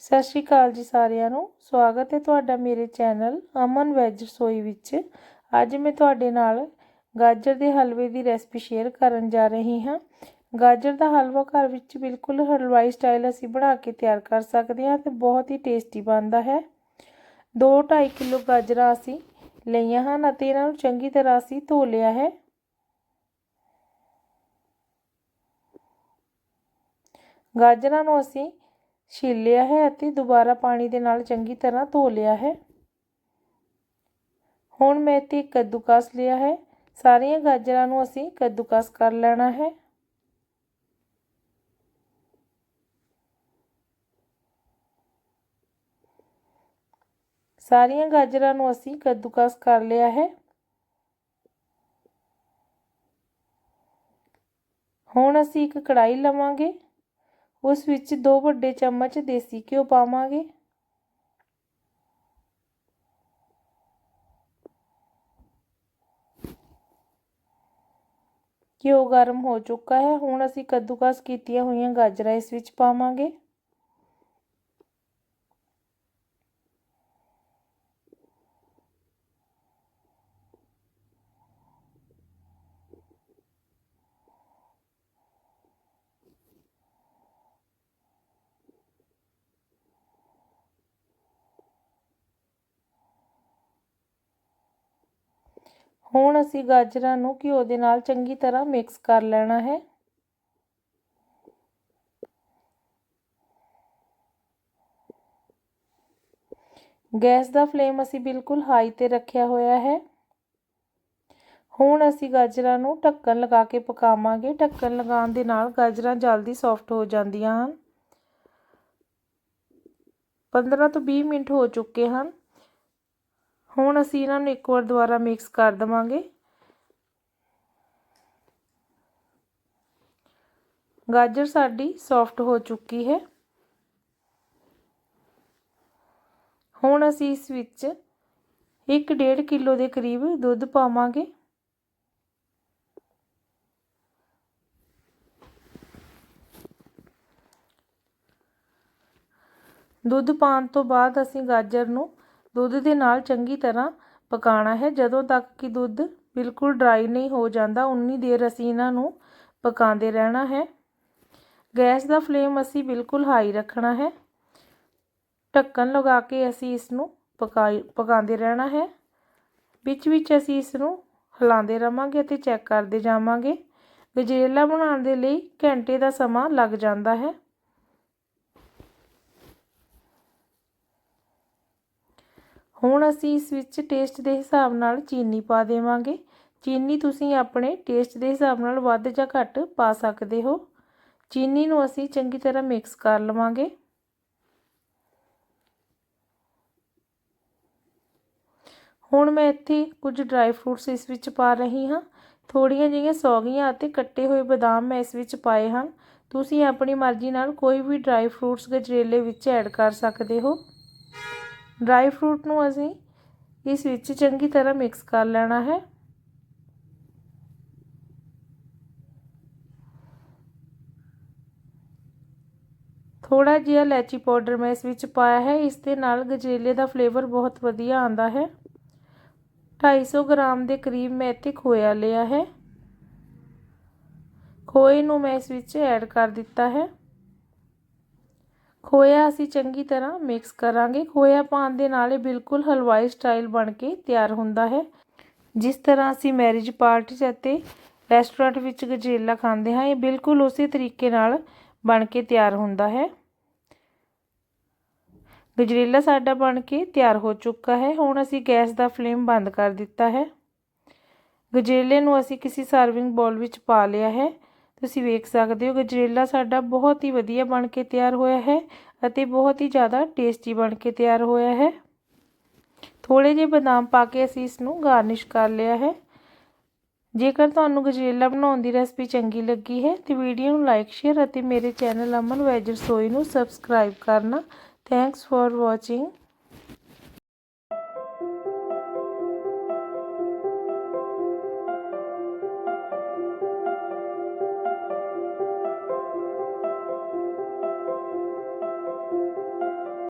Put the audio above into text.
ਸਤਿ ਸ਼੍ਰੀ ਅਕਾਲ ਜੀ ਸਾਰਿਆਂ ਨੂੰ। ਸਵਾਗਤ ਹੈ ਤੁਹਾਡਾ ਮੇਰੇ ਚੈਨਲ ਅਮਨ ਵੈਜ ਰਸੋਈ ਵਿੱਚ। ਅੱਜ ਮੈਂ ਤੁਹਾਡੇ ਨਾਲ ਗਾਜਰ ਦੇ ਹਲਵੇ ਦੀ ਰੈਸਪੀ ਸ਼ੇਅਰ ਕਰਨ ਜਾ ਰਹੀ ਹਾਂ। ਗਾਜਰ ਦਾ ਹਲਵਾ ਘਰ ਵਿੱਚ ਬਿਲਕੁਲ ਹਲਵਾਈ ਸਟਾਈਲ ਅਸੀਂ ਬਣਾ ਕੇ ਤਿਆਰ ਕਰ ਸਕਦੇ ਹਾਂ ਤੇ ਬਹੁਤ ਹੀ ਟੇਸਟੀ ਬਣਦਾ ਹੈ। 2-2.5 ਕਿਲੋ ਗਾਜਰਾਂ ਅਸੀਂ ਲਈਆਂ ਹਨ ਅਤੇ ਇਹਨਾਂ ਨੂੰ ਚੰਗੀ ਤਰ੍ਹਾਂ ਅਸੀਂ ਧੋ ਲਿਆ ਹੈ। ਗਾਜਰਾਂ ਨੂੰ ਅਸੀਂ ਛਿੱਲ ਲਿਆ ਹੈ ਅਤੇ ਦੁਬਾਰਾ ਪਾਣੀ ਦੇ ਨਾਲ ਚੰਗੀ ਤਰ੍ਹਾਂ ਧੋ ਲਿਆ ਹੈ। ਹੁਣ ਮੈਂ ਇੱਥੇ ਕੱਦੂਕਸ ਲਿਆ ਹੈ। ਸਾਰੀਆਂ ਗਾਜਰਾਂ ਨੂੰ ਅਸੀਂ ਕੱਦੂਕਸ ਕਰ ਲੈਣਾ ਹੈ। ਸਾਰੀਆਂ ਗਾਜਰਾਂ ਨੂੰ ਅਸੀਂ ਕੱਦੂਕਸ ਕਰ ਲਿਆ ਹੈ। ਹੁਣ ਅਸੀਂ ਇੱਕ ਕੜਾਈ ਲਵਾਂਗੇ। ਉਸ ਵਿੱਚ 2 ਵੱਡੇ ਚਮਚ ਦੇਸੀ ਘਿਓ ਪਾਵਾਂਗੇ ਘਿਓ ਗਰਮ ਹੋ ਚੁੱਕਾ ਹੈ ਹੁਣ ਅਸੀਂ ਕੱਦੂਕਸ ਕੀਤੀਆਂ ਹੋਈਆਂ ਗਾਜਰਾਂ ਇਸ ਵਿੱਚ ਪਾਵਾਂਗੇ ਹੁਣ ਅਸੀਂ ਗਾਜਰਾਂ ਨੂੰ ਘਿਓ ਦੇ ਨਾਲ ਚੰਗੀ ਤਰ੍ਹਾਂ ਮਿਕਸ ਕਰ ਲੈਣਾ ਹੈ। ਗੈਸ ਦਾ ਫਲੇਮ ਅਸੀਂ ਬਿਲਕੁਲ ਹਾਈ ਤੇ ਰੱਖਿਆ ਹੋਇਆ ਹੈ। ਹੁਣ ਅਸੀਂ ਗਾਜਰਾਂ ਨੂੰ ਢੱਕਣ ਲਗਾ ਕੇ ਪਕਾਵਾਂਗੇ। ਢੱਕਣ ਲਗਾਉਣ ਦੇ ਨਾਲ ਗਾਜਰਾਂ ਜਲਦੀ ਸੌਫਟ ਹੋ ਜਾਂਦੀਆਂ ਹਨ। 15 ਤੋਂ 20 ਮਿੰਟ ਹੋ ਚੁੱਕੇ ਹਨ। ਹੁਣ ਅਸੀਂ ਇਹਨਾਂ ਨੂੰ ਇੱਕ ਵਾਰ ਦੁਬਾਰਾ ਮਿਕਸ ਕਰ ਦਵਾਂਗੇ। ਗਾਜਰ ਸਾਡੀ ਸੌਫਟ ਹੋ ਚੁੱਕੀ ਹੈ। ਹੁਣ ਅਸੀਂ ਇਸ ਵਿੱਚ 1.5 ਕਿਲੋ ਦੇ ਕਰੀਬ ਦੁੱਧ ਪਾਵਾਂਗੇ। ਦੁੱਧ ਪਾਉਣ ਤੋਂ ਬਾਅਦ ਅਸੀਂ ਗਾਜਰ ਨੂੰ ਦੁੱਧ ਦੇ ਨਾਲ ਚੰਗੀ ਤਰ੍ਹਾਂ ਪਕਾਉਣਾ ਹੈ। ਜਦੋਂ ਤੱਕ ਕਿ ਦੁੱਧ ਬਿਲਕੁਲ ਡਰਾਈ ਨਹੀਂ ਹੋ ਜਾਂਦਾ, ਉਨੀ ਦੇਰ ਅਸੀਂ ਇਹਨਾਂ ਨੂੰ ਪਕਾਉਂਦੇ ਰਹਿਣਾ ਹੈ। ਗੈਸ ਦਾ ਫਲੇਮ ਅਸੀਂ ਬਿਲਕੁਲ ਹਾਈ ਰੱਖਣਾ ਹੈ। ਢੱਕਣ ਲਗਾ ਕੇ ਅਸੀਂ ਇਸ ਨੂੰ ਪਕਾਈ, ਪਕਾਉਂਦੇ ਰਹਿਣਾ ਹੈ। ਵਿੱਚ ਵਿੱਚ ਅਸੀਂ ਇਸ ਨੂੰ ਹਿਲਾਉਂਦੇ ਰਵਾਂਗੇ ਅਤੇ ਚੈੱਕ ਕਰਦੇ ਜਾਵਾਂਗੇ। ਗਜਰੇਲਾ ਬਣਾਉਣ ਦੇ ਲਈ ਘੰਟੇ ਦਾ ਸਮਾਂ ਲੱਗ ਜਾਂਦਾ ਹੈ। ਹੁਣ ਅਸੀਂ ਇਸ ਵਿੱਚ ਟੇਸਟ ਦੇ ਹਿਸਾਬ ਨਾਲ ਚੀਨੀ ਪਾ ਦੇਵਾਂਗੇ। ਚੀਨੀ ਤੁਸੀਂ ਆਪਣੇ ਟੇਸਟ ਦੇ ਹਿਸਾਬ ਨਾਲ ਵੱਧ ਜਾਂ ਘੱਟ ਪਾ ਸਕਦੇ ਹੋ। ਚੀਨੀ ਨੂੰ ਅਸੀਂ ਚੰਗੀ ਤਰ੍ਹਾਂ ਮਿਕਸ ਕਰ ਲਵਾਂਗੇ। ਹੁਣ ਮੈਂ ਇੱਥੇ ਕੁਝ ਡਰਾਈ ਫਰੂਟਸ ਇਸ ਵਿੱਚ ਪਾ ਰਹੀ ਹਾਂ। ਥੋੜੀਆਂ ਜਿਹੀਆਂ ਸੌਗੀਆਂ ਅਤੇ ਕੱਟੇ ਹੋਏ ਬਦਾਮ ਮੈਂ ਇਸ ਵਿੱਚ ਪਾਏ ਹਨ। ਤੁਸੀਂ ਆਪਣੀ ਮਰਜ਼ੀ ਨਾਲ ਕੋਈ ਵੀ ਡਰਾਈ ਫਰੂਟਸ ਗਜਰੇਲੇ ਵਿੱਚ ਐਡ ਕਰ ਸਕਦੇ ਹੋ। ਡਰਾਈ ਫਰੂਟ ਨੂੰ ਅਸੀਂ ਇਸ ਵਿੱਚ ਚੰਗੀ ਤਰ੍ਹਾਂ ਮਿਕਸ ਕਰ ਲੈਣਾ ਹੈ। ਥੋੜਾ ਜਿਹਾ ਇਲਾਚੀ ਪਾਊਡਰ ਮੈਂ ਇਸ ਵਿੱਚ ਪਾਇਆ ਹੈ। ਇਸ ਦੇ ਨਾਲ ਗਜਰੇਲੇ ਦਾ ਫਲੇਵਰ ਬਹੁਤ ਵਧੀਆ ਆਉਂਦਾ ਹੈ। 250 ਗ੍ਰਾਮ ਦੇ ਕਰੀਬ ਮੈਂ ਇੱਥੇ ਖੋਇਆ ਲਿਆ ਹੈ। ਖੋਏ ਨੂੰ ਮੈਂ ਇਸ ਵਿੱਚ ਐਡ ਕਰ ਦਿੱਤਾ ਹੈ। ਖੋਇਆ ਅਸੀਂ ਚੰਗੀ ਤਰ੍ਹਾਂ ਮਿਕਸ ਕਰਾਂਗੇ। ਖੋਇਆ ਪਾਉਣ ਦੇ ਨਾਲ ਇਹ ਬਿਲਕੁਲ ਹਲਵਾਈ ਸਟਾਈਲ ਬਣ ਕੇ ਤਿਆਰ ਹੁੰਦਾ ਹੈ। ਜਿਸ ਤਰ੍ਹਾਂ ਅਸੀਂ ਮੈਰਿਜ ਪਾਰਟੀ ਅਤੇ ਰੈਸਟੋਰੈਂਟ ਵਿੱਚ ਗਜਰੇਲਾ ਖਾਂਦੇ ਹਾਂ, ਇਹ ਬਿਲਕੁਲ ਉਸੇ ਤਰੀਕੇ ਨਾਲ ਬਣ ਕੇ ਤਿਆਰ ਹੁੰਦਾ ਹੈ। ਗਜਰੇਲਾ ਸਾਡਾ ਬਣ ਕੇ ਤਿਆਰ ਹੋ ਚੁੱਕਾ ਹੈ। ਹੁਣ ਅਸੀਂ ਗੈਸ ਦਾ ਫਲੇਮ ਬੰਦ ਕਰ ਦਿੱਤਾ ਹੈ। ਗਜਰੇਲੇ ਨੂੰ ਅਸੀਂ ਕਿਸੇ ਸਰਵਿੰਗ ਬਾਉਲ ਵਿੱਚ ਪਾ ਲਿਆ ਹੈ। ਤੁਸੀਂ ਵੇਖ ਸਕਦੇ ਹੋ ਗਜਰੇਲਾ ਸਾਡਾ ਬਹੁਤ ਹੀ ਵਧੀਆ ਬਣ ਕੇ ਤਿਆਰ ਹੋਇਆ ਹੈ ਅਤੇ ਬਹੁਤ ਹੀ ਜ਼ਿਆਦਾ ਟੇਸਟੀ ਬਣ ਕੇ ਤਿਆਰ ਹੋਇਆ ਹੈ। ਥੋੜੇ ਜਿਹੇ ਬਦਾਮ ਪਾ ਕੇ ਅਸੀਂ ਇਸ ਨੂੰ ਗਾਰਨਿਸ਼ ਕਰ ਲਿਆ ਹੈ। ਜੇਕਰ ਤੁਹਾਨੂੰ ਗਜਰੇਲਾ ਬਣਾਉਣ ਦੀ ਰੈਸਪੀ ਚੰਗੀ ਲੱਗੀ ਹੈ ਤੇ ਵੀਡੀਓ ਨੂੰ ਲਾਈਕ, ਸ਼ੇਅਰ ਅਤੇ ਮੇਰੇ ਚੈਨਲ ਅਮਨ ਵੈਜ ਰਸੋਈ ਨੂੰ ਸਬਸਕ੍ਰਾਈਬ ਕਰਨਾ। Thanks for watching